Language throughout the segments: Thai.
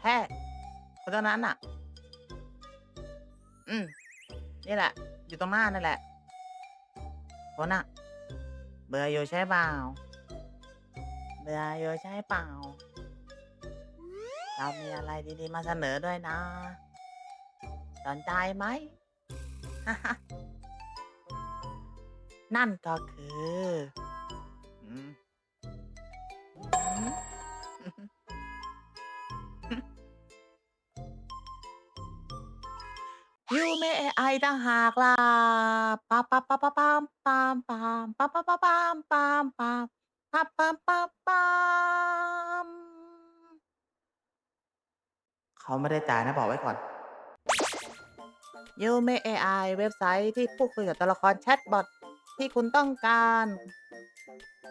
แค่คนเท่านั้นน่ะ อืม นี่แหละ อยู่ตรงหน้านั่นแหละคนน่ะ เบื่ออยู่ใช่เปล่า เบื่ออยู่ใช่เปล่า เรามีอะไรดีๆ มาเสนอด้วยนะ สนใจไหม นั่นก็คือ อืม ยูเมเอไอต่างหากล่ะปาปาปาปาปามปามปามปาปาปาปามปามปามปาปามปามปามเขาไม่ได้จ่ายนะบอกไว้ก่อนยูเมเอไอเว็บไซต์ที่พูดคุยกับตัวละครแชทบอทที่คุณต้องการ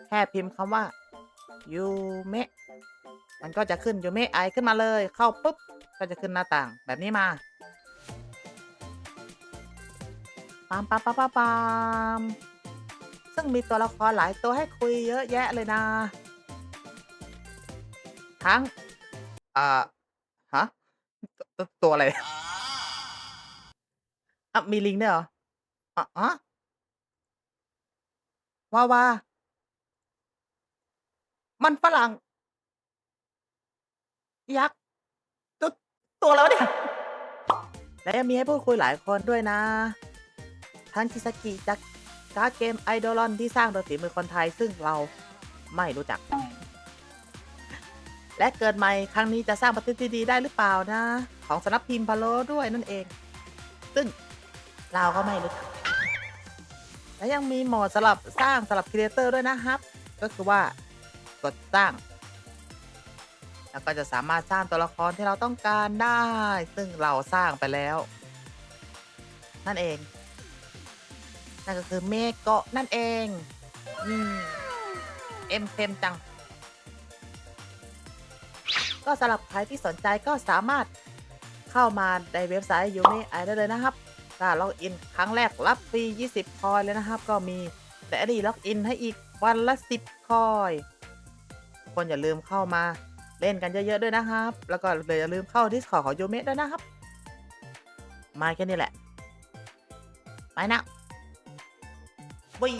แค่พิมพ์คำว่ายูเมะมันก็จะขึ้นยูเมไอขึ้นมาเลย เข้าปุ๊บ ก็จะขึ้นหน้าต่างแบบนี้มา ปามปามปามปามปามซึ่งมีตัวละครหลายตัวให้คุยเยอะแยะเลยนะ ทั้ง อ่า ฮะตัวตัวอะไรอะมีลิงด้วยเหรออะฮะว่าว่า มันฝรั่ง ยักษ์ ตัวตัวอะไรวเนี่ย และยังมีให้พูดคุยหลายคนด้วยนะ ทั้งคิสกิจากการ์ดเกมไอดอลอนที่สร้างโดยฝีมือคนไทยซึ่งเราไม่รู้จัก และเกิดใหม่ครั้งนี้จะสร้างปฏิทินดีได้หรือเปล่านะ ของสำนักพิมพ์พาโลด้วยนั่นเอง ซึ่งเราก็ไม่รู้จัก และยังมีโหมดสำหรับสร้างสำหรับครีเอเตอร์ด้วยนะครับ ก็คือว่ากดสร้าง แล้วก็จะสามารถสร้างตัวละครที่เราต้องการได้ ซึ่งเราสร้างไปแล้ว นั่นเอง นั่นก็คือเมโกะนั่นเองอืมเอ็มเต็มจัง ก็สำหรับใครที่สนใจก็สามารถเข้ามาในเว็บไซต์ยูเมไอได้เลยนะครับถ้าล็อกอินครั้งแรกรับฟรี 20 คอยเลยนะครับ ก็มีแต่ดีล็อกอินให้อีกวันละ 10 คอยทุกคนอย่าลืมเข้ามาเล่นกันเยอะ ๆ ด้วยนะครับ แล้วก็อย่าลืมเข้าดิสคอของยูเมะด้วยนะครับ มาแค่นี้แหละ ไปนะ วี